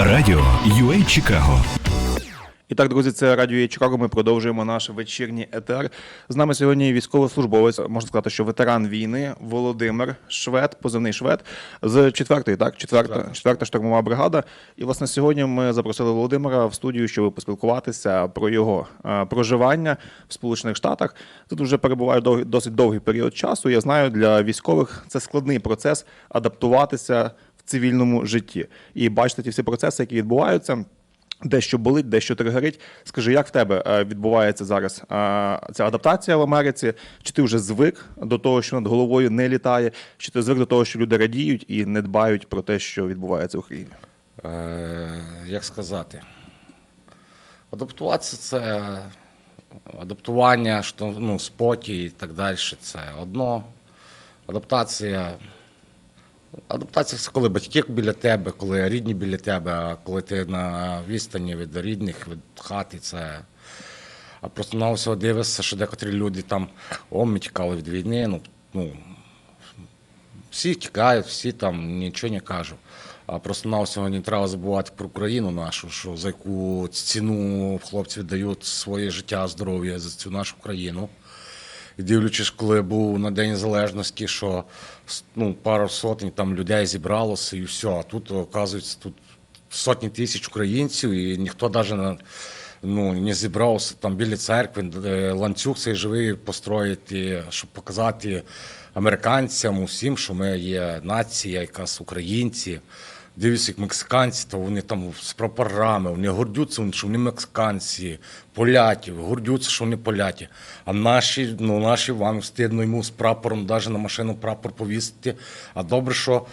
Радіо UA Чикаго. І так, друзі, це радіо «Є Чикаго. Ми продовжуємо наш вечірній етер. З нами сьогодні військовослужбовець, можна сказати, що ветеран війни Володимир Швед, позивний Швед з четвертої, так, четверта, четверта штурмова бригада. І власне сьогодні ми запросили Володимира в студію, щоб поспілкуватися про його е, проживання в Сполучених Штатах. Тут вже перебуває досить довгий період часу. Я знаю, для військових це складний процес адаптуватися цивільному житті і бачити ті всі процеси, які відбуваються. Дещо болить, дещо тригерить. Скажи, як в тебе е, відбувається зараз е, ця адаптація в Америці? Чи ти вже звик до того, що над головою не літає? Чи ти звик до того, що люди радіють і не дбають про те, що відбувається в Україні? Е, як сказати? Адаптуватися це адаптування, що, ну, спокій і так далі. Це одно. Адаптація. Адаптація це коли батьки біля тебе, коли рідні біля тебе, а коли ти на відстані від рідних, від хати, це. А просто на всього дивишся, що декотрі люди там о, ми тікали від війни. Ну, ну, всі тікають, всі там нічого не кажуть. А просто на всього не треба забувати про Україну нашу, що за яку ціну хлопці віддають своє життя, здоров'я за цю нашу країну. Дивлячись, коли був на День Незалежності, що ну, пару сотень там людей зібралося і все. А тут, оказується, тут сотні тисяч українців, і ніхто навіть ну, не зібрався там біля церкви, е, ланцюг цей живий построїти, щоб показати американцям усім, що ми є нація, якась українці. Дивлюся, як мексиканці, то вони там з прапорами, вони гордються, що вони мексиканці, поляки, гордються, що вони поляки. А наші, ну наші вам стидно йому з прапором, навіть на машину прапор повісити. А добре, що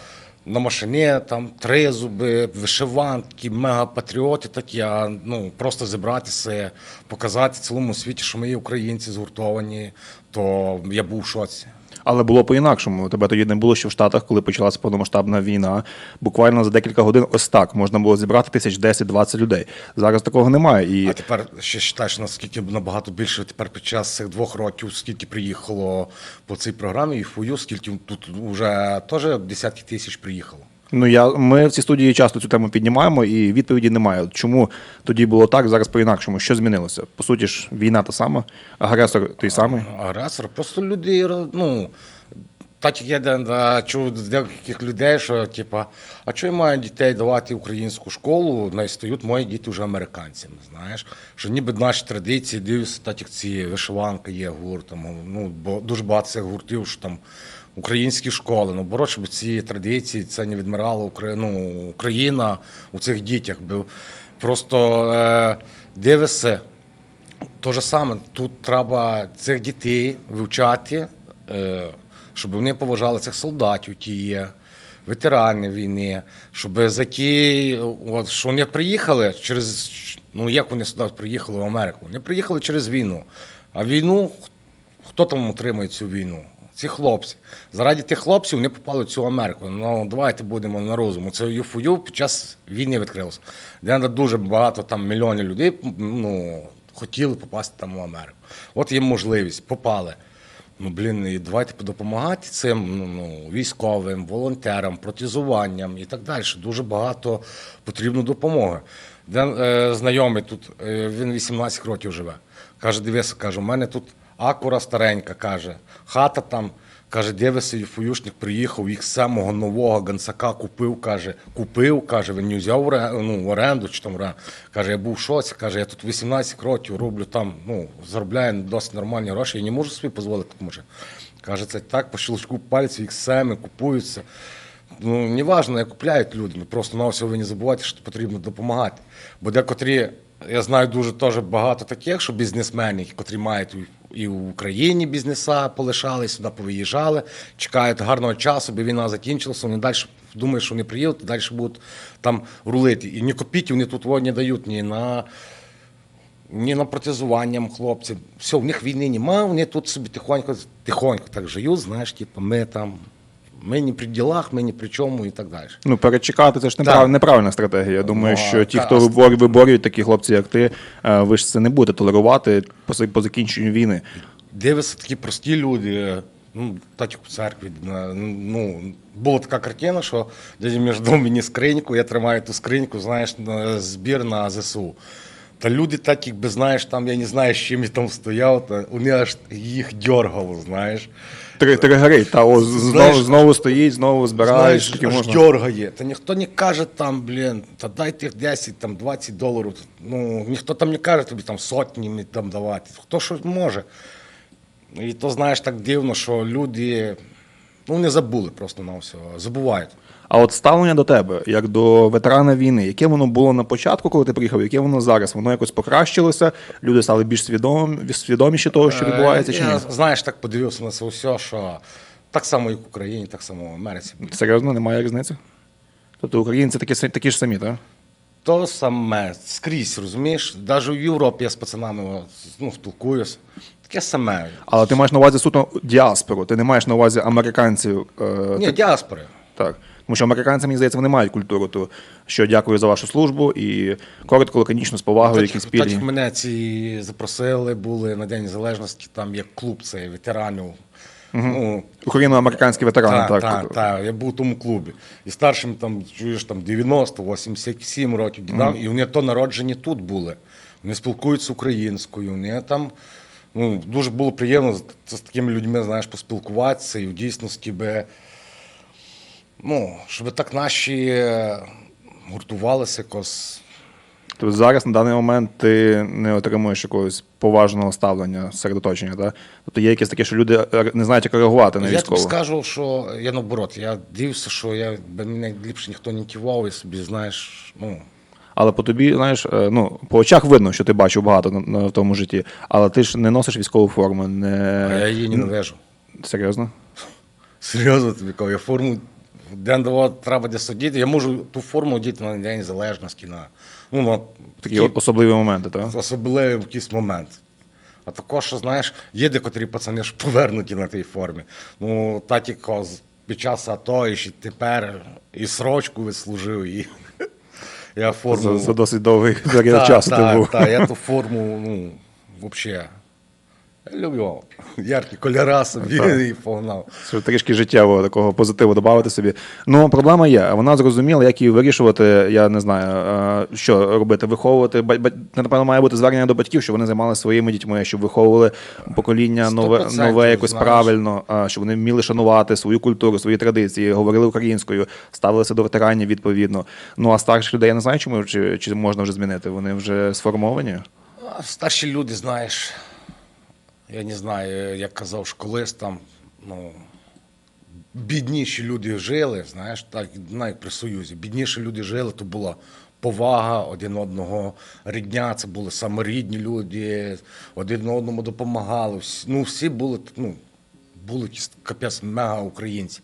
на машині там тризуби, вишиванки, мегапатріоти такі, а ну просто зібратися, показати цілому світі, що ми є українці згуртовані, то я був в шоці. Але було по-інакшому. Тебе тоді не було ще в Штатах, коли почалася повномасштабна війна. Буквально за декілька годин ось так можна було зібрати тисяч 10-20 людей. Зараз такого немає. І А тепер ще вважаєш, наскільки набагато більше тепер під час цих двох років, скільки приїхало по цій програмі і фую, скільки тут вже теж десятки тисяч приїхало. Ну я ми в цій студії часто цю тему піднімаємо, і відповіді немає. Чому тоді було так, зараз по-інакшому? Що змінилося? По суті ж, війна та сама, агресор той самий. Агресор, просто люди, ну. Так як я чув деяких людей, що типа, а чого я маю дітей давати українську школу, не стають мої діти вже американцями. Знаєш, що ніби наші традиції дивишся, так як ці вишиванка є гурт, там, ну бо дуже багато цих гуртів, що там українські школи. Ну бороть, щоб ці традиції це не відмирала ну, Україна у цих дітях. Бо Просто е, дивишся, те ж саме, тут треба цих дітей вивчати, е, щоб вони поважали цих солдатів, ті є, ветерани війни, щоб за ті, от, що вони приїхали через, ну як вони сюди приїхали в Америку? Вони приїхали через війну. А війну, хто там утримує цю війну? Ці хлопці. Заради тих хлопців вони попали в цю Америку. Ну давайте будемо на розуму. Це ЮФУ під час війни відкрилося. Де дуже багато там мільйонів людей ну, хотіли попасти там в Америку. От є можливість, попали. Ну, блін, і давайте допомагати цим ну, ну, військовим, волонтерам, протезуванням і так далі. Дуже багато потрібно допомоги. Де, е, знайомий тут, е, він 18 років живе. Каже, дивися, каже, у мене тут акура старенька, каже, хата там. Каже, дивися, ФУЮшник приїхав, їх самого нового гансака купив, каже, купив, каже, він не взяв ну, в оренду чи там. Каже, я був в шоці, каже, я тут 18 років роблю там, ну, заробляю досить нормальні гроші, я не можу собі дозволити, може. Каже, це так, по щелчку пальців, їх самі купуються. Ну, неважно, як купляють люди, ну, просто на все ви не забувайте, що потрібно допомагати. Бо декотрі, я знаю дуже теж багато таких, що бізнесменів, котрі мають і- в Україні бізнеса полишали, сюди повиїжджали, чекають гарного часу, бо війна закінчилася, вони далі думають, що вони приїдуть, далі будуть там рулити. І ні копійки вони тут не дають ні на ні на протезуванням хлопців. Все, в них війни немає, вони тут собі тихонько, тихонько так живуть, знаєш, типу, ми там, ми не при ділах, ми ні при чому і так далі. Ну, перечекати це ж неправ... Неправильна стратегія. Я думаю, Ну, що ті, та- хто вибор... виборюють такі хлопці, як ти, е, ви ж це не будете толерувати по, по закінченню війни. Дивишся такі прості люди, Ну, так як в церкві. Ну, була така картина, що дядя між дав мені скриньку, я тримаю ту скриньку, знаєш, на збір на ЗСУ. Та люди так, якби знаєш, там я не знаю, з чим я там стояв, та вони аж їх дьоргало, знаєш. Три- Тригерить, та о, знову, знову стоїть, знову збираєш, Знаєш, скільки аж можна. дьоргає. Та ніхто не каже там, блін, та дай тих 10, там 20 доларів. Ну, ніхто там не каже тобі там сотні там давати. Хто що може. І то знаєш так дивно, що люди ну, не забули просто на все, забувають. А от ставлення до тебе, як до ветерана війни, яке воно було на початку, коли ти приїхав, яке воно зараз? Воно якось покращилося, люди стали більш свідомі, свідоміші того, що відбувається, чи Е, я, знаєш, так подивився на це все, що так само, як в Україні, так само в Америці. Серйозно, немає різниці? Тобто українці такі, такі ж самі, так? То саме скрізь, розумієш? Навіть в Європі я з пацанами ну, спілкуюся. Таке саме. Але ти маєш на увазі суто діаспору, ти не маєш на увазі американців. Е, Ні, діаспори. Так. Тому що американці, мені здається, вони мають культуру, то що дякую за вашу службу і коротко, лаконічно, з повагою, Так, так спільні. як мене ці запросили, були на День Незалежності, там є клуб цей ветеранів. Ну, Україно-американські ветерани, так, так. так, так, я був у тому клубі. І старшим там, чуєш, там 90, 87 років дідам, і вони то народжені тут були. Вони спілкуються українською, вони там. Ну, дуже було приємно з, з такими людьми, знаєш, поспілкуватися і в дійсності би. Ну, щоб так наші е, гуртувалися якось. Тобто зараз на даний момент ти не отримуєш якогось поважного ставлення серед оточення, так? Тобто є якесь таке, що люди не знають, як реагувати на Я тобі скажу, що я наоборот, я дивився, що я мене ліпше ніхто не кивав, і собі, знаєш, ну. Але по тобі, знаєш, е, ну, по очах видно, що ти бачив багато в тому житті, але ти ж не носиш військову форму, не А я її ненавижу. серйозно. Серйозно тобі кажу, я форму до треба де сидіти. Я можу ту форму одіти на День Незалежності, на, ну, на Такі особливі моменти, так? особливий якийсь момент. А також, що, знаєш, є декотрі пацани ж повернуті на тій формі. Ну, татіко під час АТО і ще тепер і срочку відслужив, і я форму. За, за досить довгий період Та, часу та, ти я ту форму, ну, взагалі. Я люблю яркі кольора собі і погнав. Щоб трішки життєвого такого позитиву додати собі. Ну, проблема є. Вона зрозуміла, як її вирішувати. Я не знаю, е, що робити. Виховувати. Напевно, має бути звернення до батьків, щоб вони займалися своїми дітьми, щоб виховували покоління нове, нове якось знаєш. правильно, щоб вони вміли шанувати свою культуру, свої традиції, говорили українською, ставилися до ветеранів відповідно. Ну а старших людей я не знаю, чому чи, чи можна вже змінити. Вони вже сформовані. Старші люди, знаєш, я не знаю, як казав, що колись там, ну, бідніші люди жили, знаєш, так, навіть при Союзі. Бідніші люди жили, то була повага один одного, рідня, це були саморідні люди, один одному допомагали. Ну, всі були, ну, були якісь капець мега українці.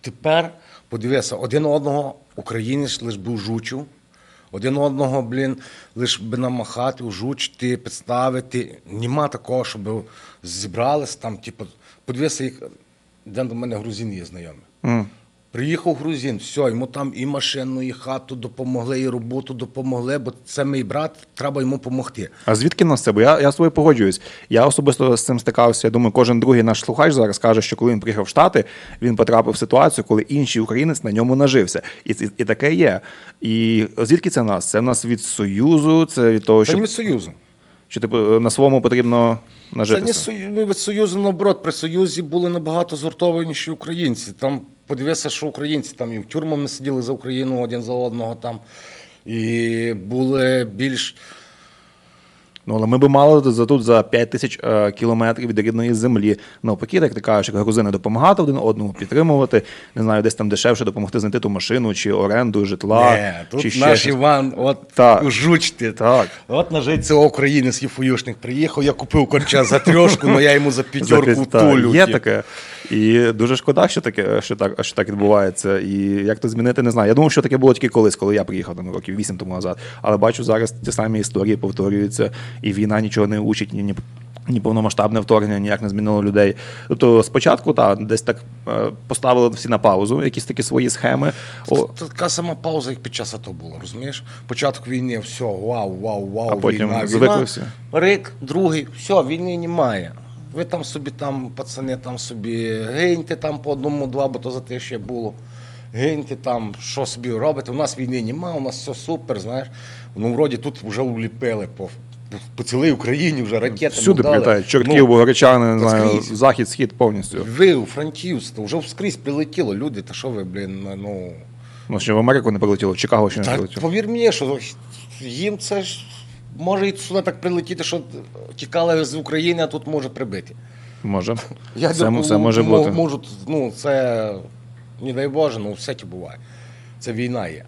Тепер подивися, один одного українець лише був жучу. Один одного, блін, лиш би намахати, ужучити, підставити. Нема такого, щоб зібрались там, типу, подивися, як де до мене грузин є знайомий. М. Приїхав грузин, все, йому там і машину, і хату допомогли, і роботу допомогли, бо це мій брат, треба йому допомогти. А звідки нас це? Бо я, я з тобою погоджуюсь. Я особисто з цим стикався. Я думаю, кожен другий наш слухач зараз каже, що коли він приїхав в Штати, він потрапив в ситуацію, коли інший українець на ньому нажився. І, і, і таке є. І звідки це в нас? Це в нас від Союзу, це від того, що, не від Союзу. що типу, на своєму потрібно нажитися? Це не ну, від Союзу, наоборот, при Союзі були набагато згуртованіші українці. Там подивися, що українці там і в тюрмах сиділи за Україну один за одного там. І були більш. Ну, але ми би мали за тут за 5 тисяч е, кілометрів від рідної землі. Навпаки, так ти кажеш, як грузини допомагати один одному, підтримувати. Не знаю, десь там дешевше допомогти знайти ту машину, чи оренду житла, Не, чи тут ще наш щось. Іван, от Так. у жучті. Так. От нажить цього українець єфуюшник приїхав, я купив корча за трьошку, але я йому за п'ятерку тулю. Є таке. І дуже шкода, що таке, що так, що так відбувається. І як то змінити, не знаю. Я думав, що таке було тільки колись, коли я приїхав там років 8 тому назад. Але бачу, зараз ті самі історії повторюються, і війна нічого не учить, ні, ні, ні повномасштабне вторгнення ніяк не змінило людей. Тобто спочатку так, десь так е, поставили всі на паузу, якісь такі свої схеми. Це така сама пауза, як під час АТО була, розумієш? Початок війни, все, вау, вау, вау, А потім війна, війна. Рик, другий, все, війни немає. Ви там собі там, пацани, там собі гиньте там по одному-два, бо то за те ще було. Гиньте там, що собі робите. У нас війни нема, у нас все супер, знаєш. Ну, вроді тут вже уліпили по, по цілій Україні вже ракети. Всюди прилітають. Чортків, Ну, Богородчани, не знаю, скрізь. захід, схід повністю. ви у Франківську, вже вскрізь прилетіло люди, та що ви, блін, ну. Ну, ще в Америку не прилетіло, в Чикаго ще не прилетіло. повір мені, що їм це ж може і сюди так прилетіти, що тікали з України, а тут може прибити. Може. Я все, думаю, все може бути. Можуть, ну, це, не дай Боже, ну всяке буває. Це війна є.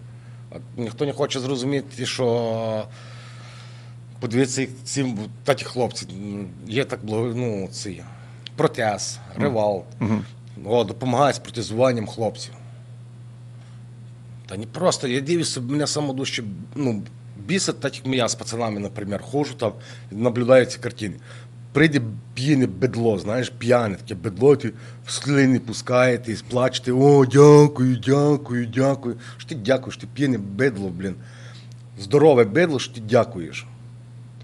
От ніхто не хоче зрозуміти, що подивіться, ці та ті хлопці, є так благо, ну, ці, протез, ревал, о, допомагають з протезуванням хлопців. Та не просто, я дивлюся, мене самодуще, ну, бісить, так як я з пацанами, наприклад, ходжу там, наблюдаю ці картини. Прийде п'яне бедло, знаєш, п'яне таке бедло, ти в слини пускаєте, і сплачете, о, дякую, дякую, дякую. Що ти дякуєш, ти п'яне бедло, блін. Здорове бедло, що ти дякуєш.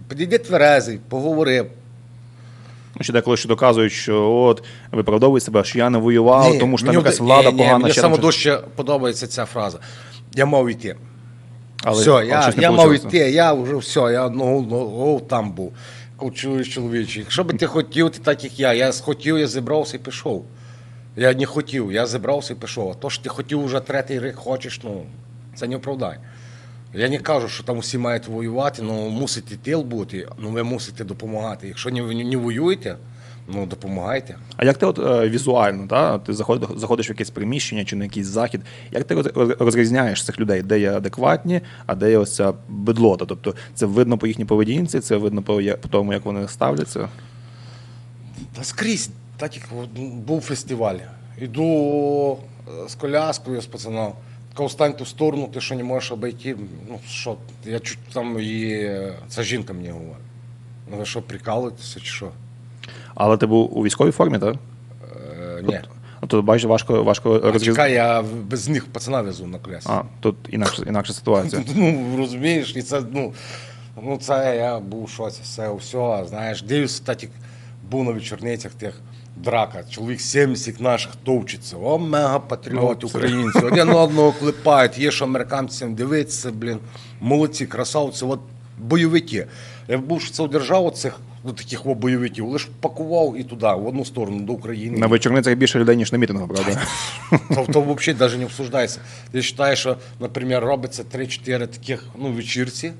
Підійди тверезий, поговори. Ну, Ще деколи ще доказують, що от виправдовуй себе, що я не воював, Ні, тому що там мені якась влада ні, ні, погана. Мені ще там саме дужче подобається ця фраза. Я мав йти. Але- все, але я, я мав йти, я вже все, я ну, ну, там був. Чуєш, чоловіче. Якщо би ти хотів, ти так як я. Я хотів, я зібрався і пішов. Я не хотів, я зібрався і пішов. А то, що ти хотів вже третій рік хочеш, ну це не оправдання. Я не кажу, що там усі мають воювати, ну мусите тил бути, ну ви мусите допомагати. Якщо не, не, не воюєте, ну допомагайте. А як ти от е, візуально, та, ти заходиш, заходиш в якесь приміщення чи на якийсь захід, як ти роз- роз- розрізняєш цих людей, де є адекватні, а де є ось ця бедлота? Тобто це видно по їхній поведінці, це видно по, я- по тому, як вони ставляться. Та скрізь, так як от, був фестиваль. Іду е, з коляскою з пацаном. Така встань ту сторону, ти що не можеш обійти. Ну що, я чуть там її. Це жінка мені говорить. Ну ви що, прикалуєтеся чи що? Але ти був у військовій формі, так? Е, ні. Ну, то бачиш, важко, важко А розріз... чекай, я без них пацана везу на колясці. А, тут інакша, інакша ситуація. Ну, розумієш, і це, ну, ну, це я був в шоці, все, все, знаєш, дивлюся, так як був на вечорницях тих драка, чоловік 70 наших товчиться, о, мега патріот, Ну, це- українці, один одного клепають, є що американцям дивитися, блін, молодці, красавці, от бойовики. Я був що це держав оцих, ну, таких о, бойовиків, лише пакував і туди, в одну сторону, до України. На вечорницях більше людей, ніж на мітингах, правда? То, то взагалі навіть не обсуждається. Я вважаю, що, наприклад, робиться 3-4 таких ну, вечірці,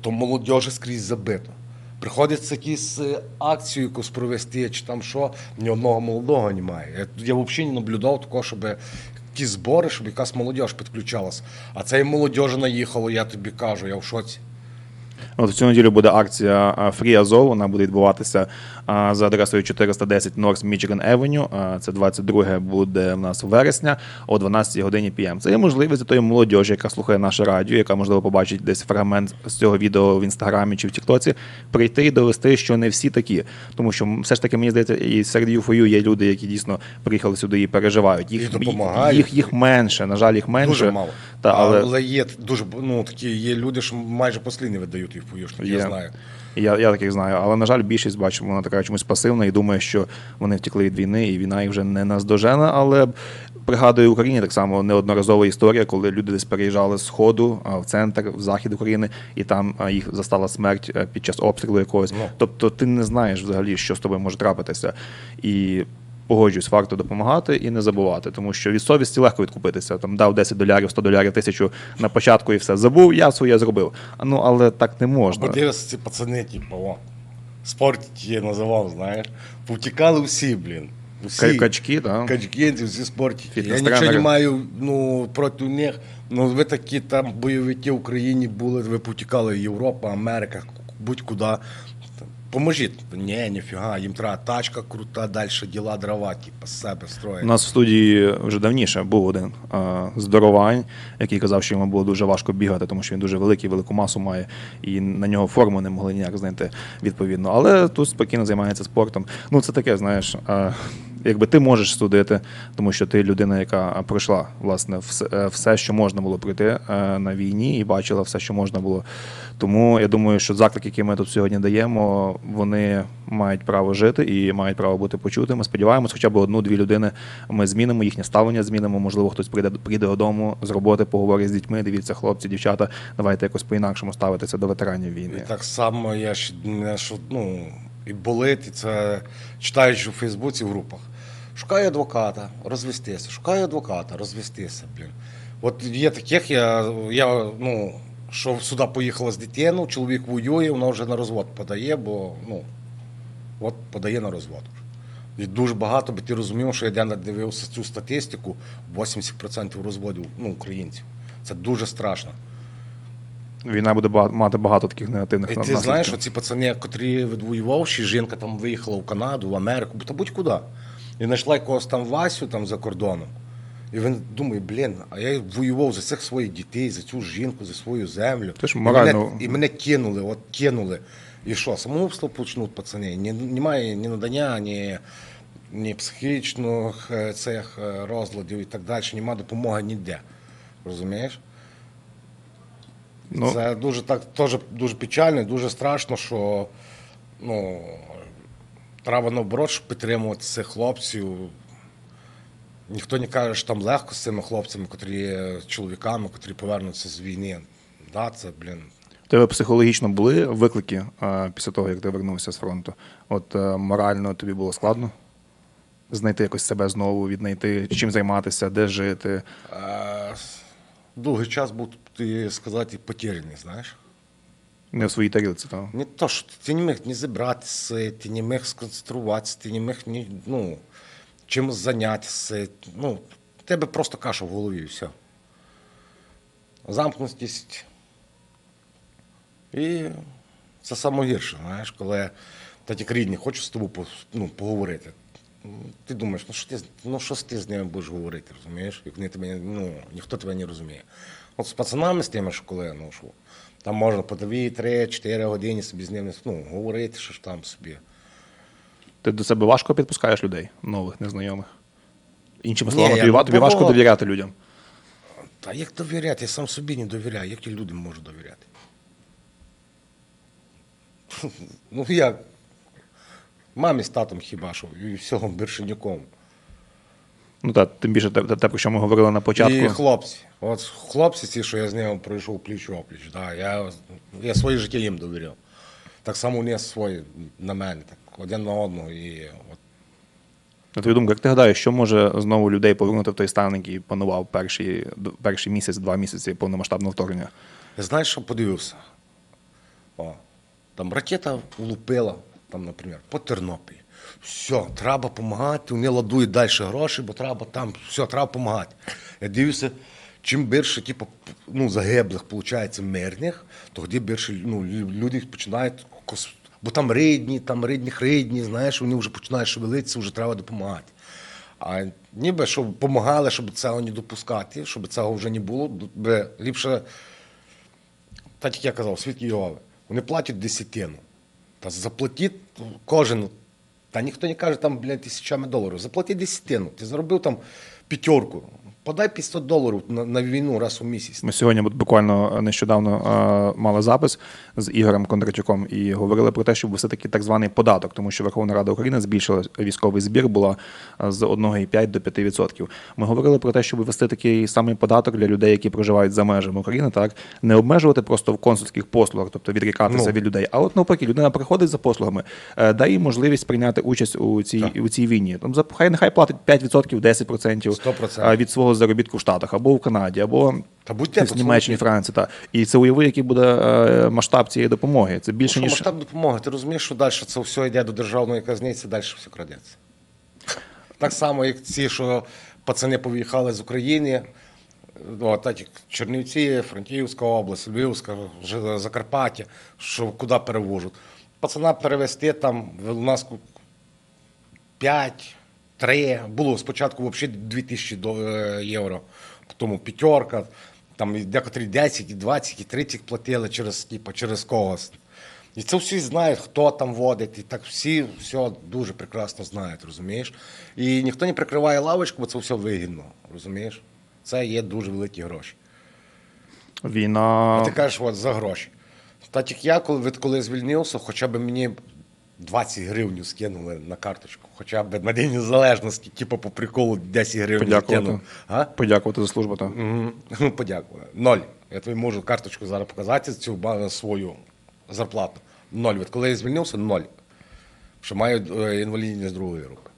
то молодежі скрізь забито. Приходиться якісь е, акцію якусь провести, чи там що, ні одного молодого немає. Я, я взагалі не наблюдав такого, щоб якісь збори, щоб якась молодіж підключалась. А це і наїхало, я тобі кажу, я в шоці. От в цю неділю буде акція Free Azov, вона буде відбуватися за адресою 410 North Michigan Avenue. Це 22 буде в нас вересня о 12 годині PM. Це є можливість для тої молодіжі, яка слухає наше радіо, яка можливо побачить десь фрагмент з цього відео в інстаграмі чи в Тіктоці, прийти і довести, що не всі такі. Тому що все ж таки мені здається, і серед UFOU є люди, які дійсно приїхали сюди і переживають. Їх І допомагають. їх, їх менше. На жаль, їх менше. Дуже мало. Та, але... але... є дуже ну, такі є люди, що майже послідні видають їх поюшники, я знаю. Я, я таких знаю, але на жаль, більшість бачу, вона така чомусь пасивна і думає, що вони втекли від війни, і війна їх вже не наздожена. Але пригадую Україні так само неодноразова історія, коли люди десь переїжджали з сходу в центр, в захід України, і там їх застала смерть е, під час обстрілу якогось. Ну. Тобто ти не знаєш взагалі, що з тобою може трапитися. І погоджуюсь, варто допомагати і не забувати, тому що від совісті легко відкупитися. Там дав 10 долярів, 100 долярів, тисячу на початку і все забув. Я своє зробив. Ну але так не можна. Ці пацани, типу, о, спортики я називав, знаєш. Повтікали всі, блін. Усі. Качки, так. Качки, всі спортики. Я нічого не маю ну, проти них. Ну, ви такі там бойовики в Україні були, ви повтікали Європа, Америка, будь-куди. Поможіть. Ні, ніфіга, їм треба тачка крута, далі діла дрова, типу, з себе У нас в студії вже давніше був один а, здоровань, який казав, що йому було дуже важко бігати, тому що він дуже великий, велику масу має, і на нього форму не могли ніяк знайти відповідно. Але тут спокійно займається спортом. Ну це таке, знаєш. А, якби ти можеш судити, тому що ти людина, яка пройшла власне все, е, все, що можна було пройти е, на війні, і бачила все, що можна було. Тому я думаю, що заклик, який ми тут сьогодні даємо, вони мають право жити і мають право бути почутими. Сподіваємось, хоча б одну-дві людини ми змінимо, їхнє ставлення змінимо. Можливо, хтось прийде прийде додому з роботи, поговорить з дітьми. Дивіться, хлопці, дівчата, давайте якось по-інакшому ставитися до ветеранів війни. І так само я ж мене що, ну, і болить, і це читаючи у Фейсбуці в групах. Шукаю адвоката, розвестися, шукаю адвоката, розвестися, блін. От є таких, я, я ну, що сюди поїхала з дитиною, чоловік воює, вона вже на розвод подає, бо ну, от подає на розвод. І дуже багато, бо ти розумів, що я де дивився цю статистику, 80% розводів ну, українців. Це дуже страшно. Війна буде мати багато таких негативних І ти наслідків. знаєш, оці пацани, котрі відвоювавши, жінка там виїхала в Канаду, в Америку, та будь-куди. І знайшла якогось там Васю там за кордоном. І він думає, блін, а я воював за цих своїх дітей, за цю жінку, за свою землю. Ти ж І мене, і мене кинули, от кинули. І що, самогубство почнуть пацани? Ні, немає ні надання, ні, ні психічних е, цих е, розладів і так далі, немає допомоги ніде. Розумієш? Ну, Це дуже так теж дуже печально, і дуже страшно, що ну, треба наоборот підтримувати цих хлопців. Ніхто не каже, що там легко з цими хлопцями, котрі чоловіками, котрі повернуться з війни. Да, це, блін. Тебе психологічно були виклики е, після того, як ти вернувся з фронту? От е, морально тобі було складно знайти якось себе знову, віднайти, чим займатися, де жити. Е, довгий час був, ти сказати, потеряний, знаєш. Не в своїй тарілці. Та. Не то, що ти не міг ні зібратися, ти не міг сконцентруватися, ти не міг ні, ну, чимось зайнятися. Ну, тебе просто каша в голові і все. Замкнутість. І це саме гірше, знаєш, коли та рідні хочуть з тобою ну, поговорити. Ти думаєш, ну що ти, ну що ти з ними будеш говорити, розумієш? Як вони тебе, ну, ніхто тебе не розуміє. От з пацанами з тими, що коли, ну що, там можна по 2, 3, 4 години собі з ними ну, говорити, що ж там собі. Ти до себе важко підпускаєш людей, нових, незнайомих. Іншими Ні, словами, я тобі, ва- тобі важко пробував. довіряти людям. Та як довіряти? Я сам собі не довіряю. Як я людям можу довіряти? ну як? Мамі з татом хіба що, і всього більше нікому. Ну так, тим більше те, те, те, про що ми говорили на початку. І хлопці. От хлопці, ці, що я з ними пройшов пліч опліч, да, я, я своє життя їм довіряв. Так само вони свої на мене, так, один на одного. І от, На твою думку, як ти гадаєш, що може знову людей повернути в той стан, який панував перший, перший місяць, два місяці повномасштабного вторгнення? Знаєш, що подивився? О, там ракета влупила, там, наприклад, по Тернопілі. Все, треба допомагати, вони ладують далі гроші, бо треба там, все, треба допомагати. Я дивлюся, чим більше типу, ну, загиблих, виходить, мирних, тоді більше ну, люди починають, бо там рідні, там рідних рідні, знаєш, вони вже починають шевелитися, вже треба допомагати. А ніби щоб допомагали, щоб цього не допускати, щоб цього вже не було, би ліпше так як я казав, свідки Єгови, вони платять десятину. Та заплатіть кожен. Та ніхто не каже там, блядь, тисячами доларів. Заплати десятину. Ти заробив там п'ятерку. Подай 500 доларів на, на війну раз у місяць. Ми сьогодні буквально нещодавно е, мали запис з Ігорем Кондратюком і говорили про те, щоб все-таки так званий податок, тому що Верховна Рада України збільшила військовий збір була е, з 1,5 до 5%. Ми говорили про те, щоб ввести такий самий податок для людей, які проживають за межами України, так не обмежувати просто в консульських послугах, тобто відрікатися Ну. від людей. А от навпаки, людина приходить за послугами, е, дай їй можливість прийняти участь у цій Так. у цій війні. Там за- хай нехай платить 5%, 10% 100%. е, від свого заробітку в Штатах або в Канаді, або Та будьте в Німеччині, Франції. Та. І це уяви, який буде е, масштаб цієї допомоги. Це більше, ніж масштаб допомоги. Ти розумієш, що далі це все йде до державної казниці, далі все крадеться. Так само, як ці, що пацани повиїхали з України, о, так Чернівці, Франківська область, Львівська, Закарпаття, що куди перевожуть. Пацана перевезти там у нас 5, 3, було спочатку взагалі 2000 до- е, євро, потім п'ятерка, там декотрі 10, і 20, і 30 платили через, типу, через когось. І це всі знають, хто там водить, і так всі все дуже прекрасно знають, розумієш? І ніхто не прикриває лавочку, бо це все вигідно, розумієш? Це є дуже великі гроші. Війна. А ти кажеш, от за гроші. Так як я, коли, коли звільнився, хоча б мені 20 гривень скинули на карточку. Хоча б на День Незалежності, типу по приколу 10 гривень Подякувати. скинув. А? Подякувати за службу. Так. Ну, подякую. Ноль. Я тобі можу карточку зараз показати, цю свою зарплату. Ноль. От коли я звільнився, ноль. Що маю е, інвалідність другої групи.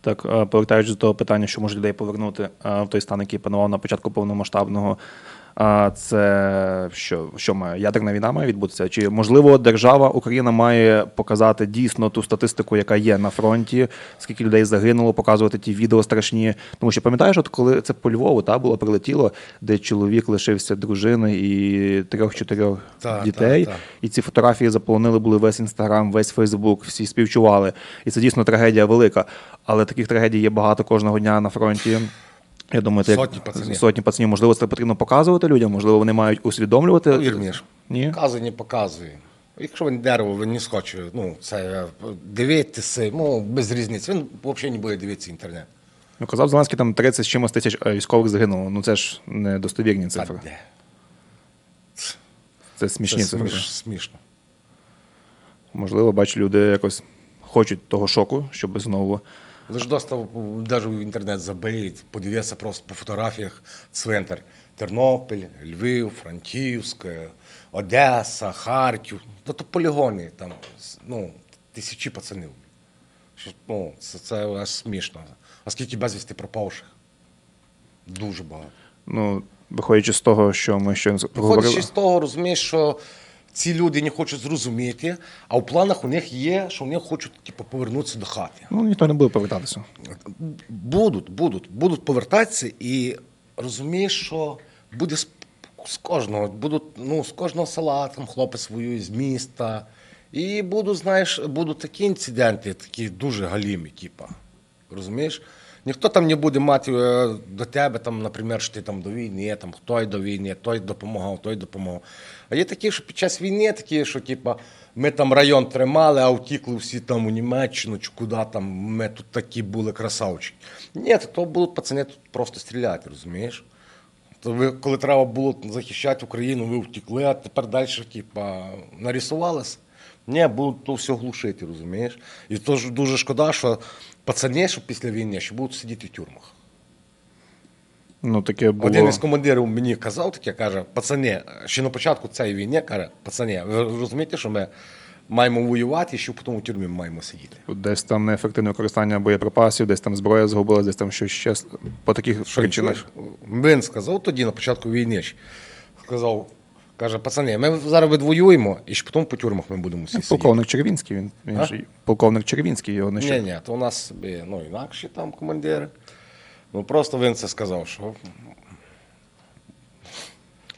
Так, е, повертаючись до того питання, що може людей повернути е, в той стан, який панував на початку повномасштабного. А це що, що має ядерна війна має відбутися? Чи можливо держава Україна має показати дійсно ту статистику, яка є на фронті, скільки людей загинуло, показувати ті відео страшні? Тому що пам'ятаєш, от коли це по Львову та було прилетіло, де чоловік лишився дружини і трьох-чотирьох дітей, так, так. і ці фотографії заполонили були весь інстаграм, весь Фейсбук, всі співчували. І це дійсно трагедія велика. Але таких трагедій є багато кожного дня на фронті. Я думаю, це як- Сотні пацанів. сотні пацанів. Можливо, це потрібно показувати людям, можливо, вони мають усвідомлювати. Повір мені. Ні? Показує, не показує. Якщо він дерево, він не схоче, ну, це е, дивитися, ну, без різниці. Він взагалі не буде дивитися інтернет. Ну, казав Зеленський, там 30 з чимось тисяч е, військових загинуло. Ну це ж не достовірні А де? Це смішні Це цифри. сміш, смішно. Можливо, бачу, люди якось хочуть того шоку, щоб знову. Достав, навіть в інтернет заберіть, подивіться просто по фотографіях цвинтар. Тернопіль, Львів, Франківськ, Одеса, Харків. Та то полігони там, ну, тисячі пацанів. Що, ну, це, це аж смішно. А скільки безвісти пропавших? Дуже багато. Ну, виходячи з того, що ми ще. Виходячи з того, розумієш, що ці люди не хочуть зрозуміти, а в планах у них є, що вони хочуть типу, повернутися до хати. Ну, ніхто не буде повертатися. Будуть, будуть, будуть повертатися і розумієш, що буде з, кожного, будуть, ну, з кожного села там хлопець воює з міста. І будуть, знаєш, будуть такі інциденти, такі дуже галімі, типа. Розумієш? Ніхто там не буде мати е, до тебе, там, наприклад, що ти там до війни, там той до війни, той допомагав, той допомагав. А є такі, що під час війни такі, що типа, ми там район тримали, а втікли всі там у Німеччину чи куди там, ми тут такі були красавчики. Ні, то, будуть пацани тут просто стріляти, розумієш? То ви, коли треба було захищати Україну, ви втекли, а тепер далі, типа, нарисувалися. Ні, будуть то все глушити, розумієш? І то ж дуже шкода, що пацани, що після війни, що будуть сидіти в тюрмах. Ну, таке було. Один із командирів мені казав таке, каже, пацани, ще на початку цієї війни, каже, пацани, ви розумієте, що ми маємо воювати, і що потім у тюрмі маємо сидіти. Десь там неефективне використання боєприпасів, десь там зброя згубилась, десь там щось ще по таких причинах. Він сказав тоді на початку війни, сказав, каже, пацани, ми зараз відвоюємо, і ж потім по тюрмах ми будемо всі сидіти. Полковник Червінський, він, він А? ж полковник Червінський, його не Ні, ще. ні, то у нас собі ну, інакші там командири. Ну просто він це сказав, що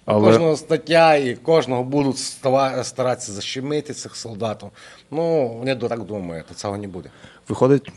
Але кожного стаття і кожного будуть става- старатися защемити цих солдатів. Ну, вони до- так думають, то цього не буде. виходить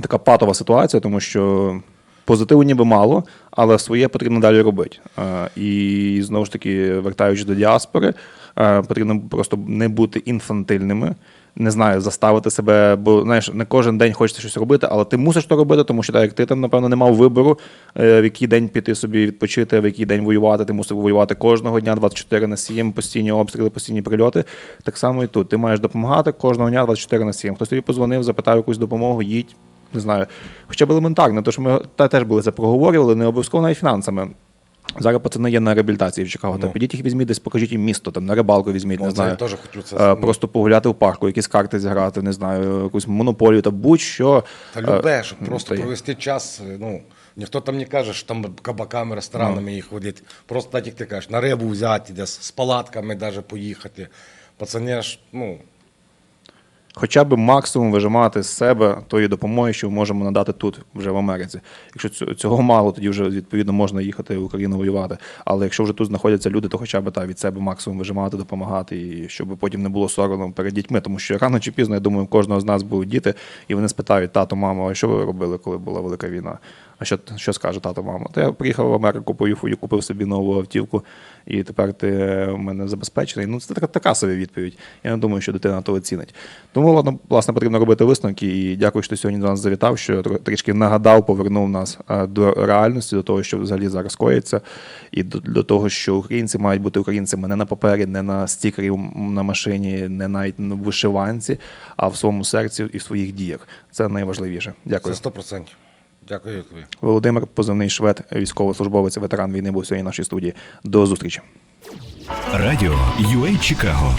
така патова ситуація, тому що позитиву ніби мало, але своє потрібно далі робити. Е, І знову ж таки, вертаючись до діаспори, е, потрібно просто не бути інфантильними. Не знаю, заставити себе, бо знаєш, не кожен день хочеться щось робити, але ти мусиш то робити, тому що так як ти там, напевно, не мав вибору, е, в який день піти собі відпочити, в який день воювати. Ти мусив воювати кожного дня 24 на 7, постійні обстріли, постійні прильоти. Так само і тут. Ти маєш допомагати кожного дня 24 на 7. Хтось тобі позвонив, запитав якусь допомогу, їдь. Не знаю, хоча б елементарно, то що ми та теж були це проговорювали, не обов'язково навіть фінансами. Зараз пацани є на реабілітації в Чикаго. Та підіть їх візьміть десь, покажіть їм місто, там на рибалку візьміть, Ну, не знаю. теж хочу це, Е, ну. Просто погуляти в парку, якісь карти зіграти, не знаю, якусь монополію та будь-що. Та Е, любе, щоб просто та провести час. Ну, ніхто там не каже, що там кабаками, ресторанами їх ходити. Просто так, як ти кажеш, на рибу взяти, десь з палатками навіть поїхати. Пацани ж, ну, Хоча б максимум вижимати з себе тої допомоги, що ми можемо надати тут, вже в Америці. Якщо цього мало, тоді вже відповідно можна їхати в Україну воювати. Але якщо вже тут знаходяться люди, то хоча б та, від себе максимум вижимати, допомагати, і щоб потім не було соромно перед дітьми. Тому що рано чи пізно, я думаю, кожного з нас будуть діти, і вони спитають: тато, мамо, а що ви робили, коли була велика війна? А що, що скаже тато, мама? Та я приїхав в Америку, поїхав і купив собі нову автівку, і тепер ти в мене забезпечений. Ну, це така, така собі відповідь. Я не думаю, що дитина то оцінить. Тому, ладно, власне, потрібно робити висновки. І дякую, що ти сьогодні до нас завітав, що тр- трішки нагадав, повернув нас до реальності, до того, що взагалі зараз коїться, і до, до того, що українці мають бути українцями не на папері, не на стікері на машині, не навіть в вишиванці, а в своєму серці і в своїх діях. Це найважливіше. Дякую. Це 100%. Дякую. Володимир, позивний швед, військовослужбовець, ветеран війни, був сьогодні в нашій студії. До зустрічі. Радіо UA Чикаго